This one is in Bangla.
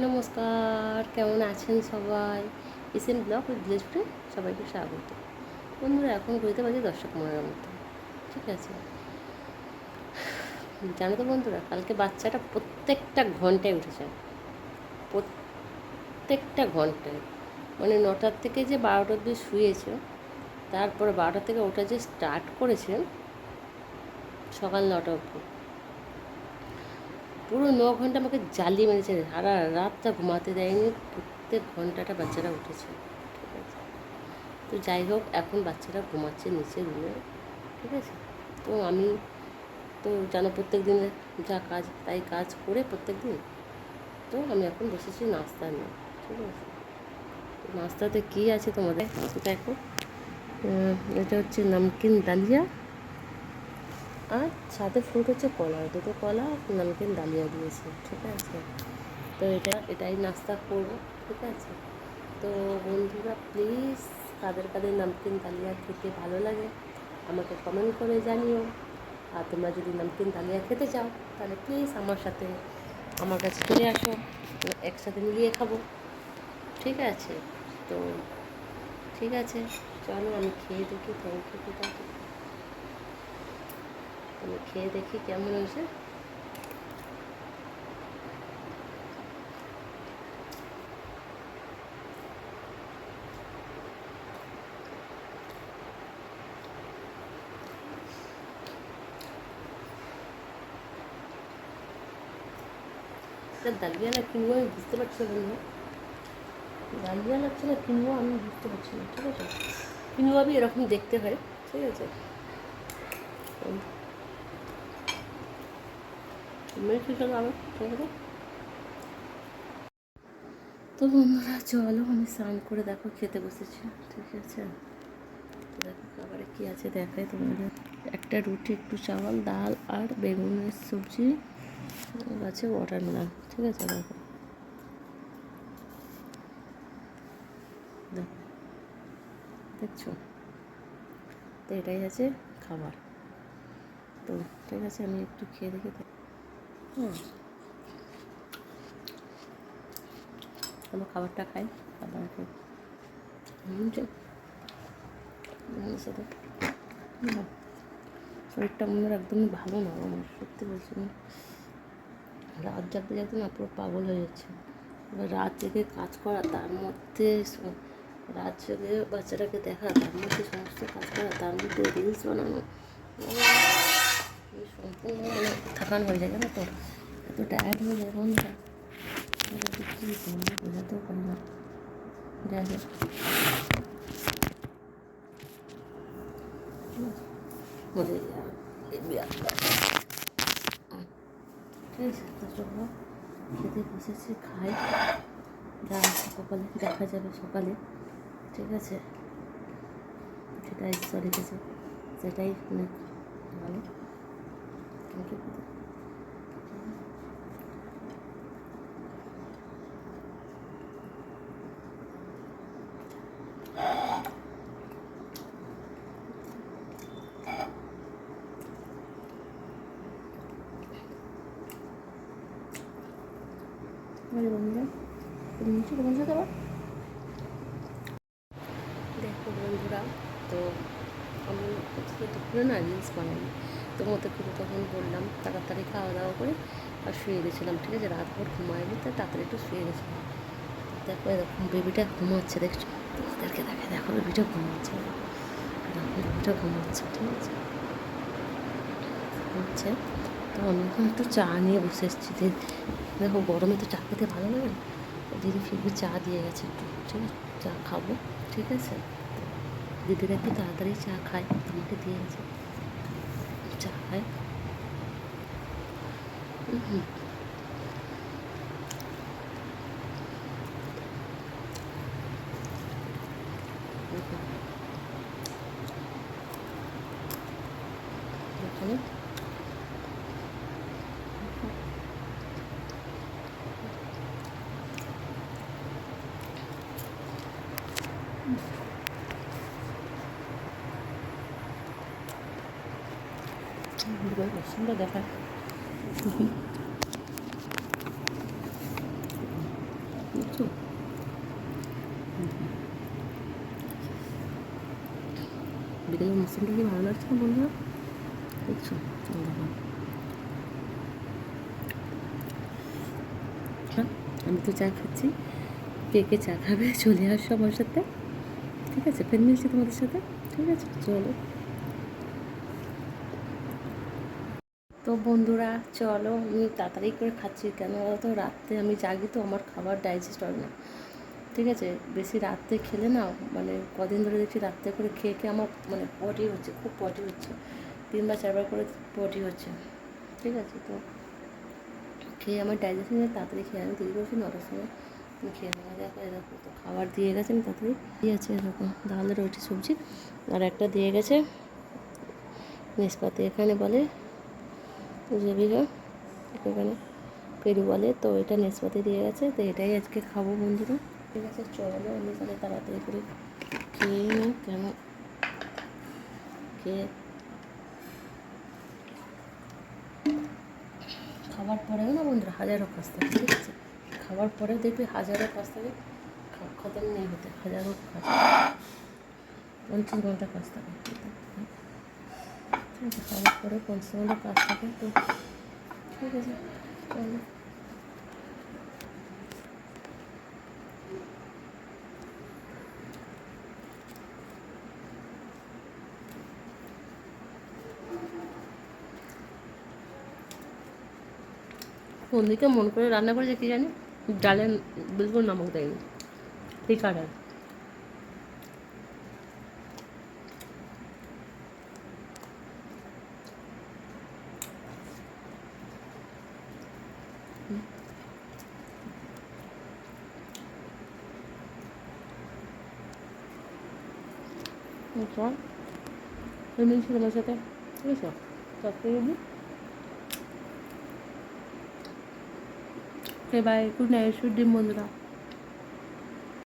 নমস্কার, কেমন আছেন সবাই? SN block with village friend সবাইকে স্বাগত। বন্ধুরা, এখন ঘুরতে বাজে দশটা পনেরোর মতো। ঠিক আছে? জানো তো বন্ধুরা, কালকে বাচ্চাটা প্রত্যেকটা ঘন্টায় উঠেছে। প্রত্যেকটা ঘন্টায়। মানে নটার থেকে যে বারোটা অব্দি শুয়েছে, তারপরে বারোটা থেকে ওটা যে স্টার্ট করেছে, সকাল নটা অবধি। পুরো ন ঘণ্টা আমাকে জ্বালিয়ে মেরেছে। সারা রাতটা ঘুমাতে দেয়নি, প্রত্যেক ঘন্টাটা বাচ্চারা উঠেছে। ঠিক আছে। তো যাই হোক, এখন বাচ্চারা ঘুমাচ্ছে নিচে রুমে। ঠিক আছে? তো আমি তো জানো প্রত্যেক দিনে যা কাজ তাই কাজ করে প্রত্যেক দিন। তো আমি এখন বসেছি নাস্তা নিয়ে। ঠিক আছে? নাস্তাতে কী আছে তোমাদের? দেখো এটা হচ্ছে নামকিন ডালিয়া। আর সাথে ফ্রুট হচ্ছে কলা, দুটো কলা নামকিন ডালিয়া দিয়েছে, ঠিক আছে? তো এটা, এটাই নাস্তা করব, ঠিক আছে? তো বন্ধুরা প্লিজ কাদের কাদের নামকিন ডালিয়া খেতে ভালো লাগে, আমাকে কমেন্ট করে জানিও। আর তোমরা যদি নামকিন ডালিয়া খেতে চাও, তাহলে প্লিজ আমার সাথে, আমার কাছে চলে আসো একসাথে মিলিয়ে খাব, ঠিক আছে? তো ঠিক আছে, চলো, আমি খেয়ে দেখি থ্যাংক ইউ আমি খেয়ে দেখি কেমন হয়েছে। ডালিয়া না কিনবো আমি বুঝতে পারছি না বন্ধু। ডালিয়া লাগছে না কিনবো আমি বুঝতে পারছি না, ঠিক আছে? কিনবো আমি এরকম দেখতে হয়, ঠিক আছে মেথি চলো আবার ঠিক আছে তো বন্ধুরা, চলো আমি স্নান করে দেখো, খেতে বসেছি। ঠিক আছে? দেখো খাবারে কী আছে দেখাই তোমাদের। একটা রুটি, একটু চাওয়াল, ডাল আর বেগুনের সবজি আছে ওয়াটারমেলন ঠিক আছে, দেখো। দেখো। দেখছ? তো এটাই আছে খাবার। তো ঠিক আছে, আমি একটু খেয়ে দেখে। চলো খাবারটা খাই, খাবার শরীরটা মনে হয় একদমই ভালো না আমার সত্যি বলছি রাত জাগতে জাগতে না পুরো পাগল হয়ে যাচ্ছে। এবার রাত জেগে কাজ করা, তার মধ্যে রাত জেগে বাচ্চাটাকে দেখা, তার মধ্যে সমস্ত কাজ করা, তার মধ্যে রিলস বানানো। মানে থাকান হয়ে যায় জানো তো এত টায়ার্ড হয়ে যায় বন্ধুরা বোঝাতেও পারি না যাই হোক মরে খেতে বসেছি খাই যা কপালে দেখা যাবে সকালে ঠিক আছে যেটা ঈশ্বর রেখেছে সেটাই অনেক ভালো কিন্তু আমার বন্ধুরা তুমি নিচে তোমার সাথে আবার দেখো বন্ধুরা তো আমি আজকে দুপুরে না রিলস বানাই তোমাদের কিন্তু তখন বললাম, তাড়াতাড়ি খাওয়া দাওয়া করে আর শুয়ে গেছিলাম, ঠিক আছে? রাত ভোর ঘুমায়নি, তাই তাড়াতাড়ি একটু শুয়ে গেছিলাম। দেখো, এরকম বেবিটা ঘুমাচ্ছে, দেখছ? তোমাদেরকে দেখে দেখো, বেবিটা ঘুমাচ্ছে। বেবিটা ঘুমাচ্ছে, ঠিক আছে? ঘুমাচ্ছে। তো আমি এখন একটু চা নিয়ে বসে এসেছি। দেখো, গরমে তো চা খেতে ভালো লাগে না। তো দিদি ফিরবি, চা দিয়ে গেছে একটু, ঠিক আছে? চা খাব, ঠিক আছে? তো দিদিরা একটু তাড়াতাড়ি চা খায়, আমাকে দিয়ে গেছে। চা খায় হুম। এখানে সুন্দর দেখায় বিকেলের মৌসুমটা কি ভালো লাগছে না বন্ধুরা দেখছ আমি তো চা খাচ্ছি কে কে চা খাবে চলে আসো আমার সাথে ঠিক আছে ফের মিলছি তোমাদের সাথে ঠিক আছে চলো বন্ধুরা, চলো, আমি তাড়াতাড়ি করে খাচ্ছি। কেন তো রাত্রে আমি জাগি তো, আমার খাবার ডাইজেস্ট হয় না। ঠিক আছে? বেশি রাত্রে খেলে না মানে কদিন ধরে দেখছি রাত্রে করে খেয়ে খেয়ে আমার মানে পটি হচ্ছে, খুব পটি হচ্ছে। তিনবার, চারবার করে পটি হচ্ছে। ঠিক আছে? তো খেয়ে আমার ডাইজেশন তাড়াতাড়ি খেয়ে আমি তৈরি করছি, নটার সময় খেয়ে নেওয়া দেখো এরকম তো খাবার দিয়ে গেছে আমি তাড়াতাড়ি। দিয়ে আছে এরকম? ডাল রুটি, সবজি, আর একটা দিয়ে গেছে নেসপাতি এখানে বলে বিঘা এখানে পেরু বলে, তো এটা নেসপাতি দিয়ে গেছে, তো এটাই আজকে খাব বন্ধুরা। ঠিক আছে, চলো আমি তাহলে তাড়াতাড়ি করে খেয়ে নিই, কেন? খেয়ে খাবার পরেও না বন্ধুরা, হাজারো কাজ থাকে, ঠিক আছে? খাবার পরেও দেখবি হাজারো কাজ থাকে খতম নেই হতে, হাজারো কাজ পঞ্চাশ ঘণ্টা কাজ থাকে আছে ঠিক পরে পঞ্চাশ ঘণ্টা কাজ ঠিক আছে চলো কোন দিকে মন করে রান্না করেছে কি জানি? ডালে বিলকুল নামক দেয়নি। ঠিক আছে চল মিলছি তোমার সাথে ঠিক আছে চারটে দিবি okay bye good night sweet dream বন্ধুরা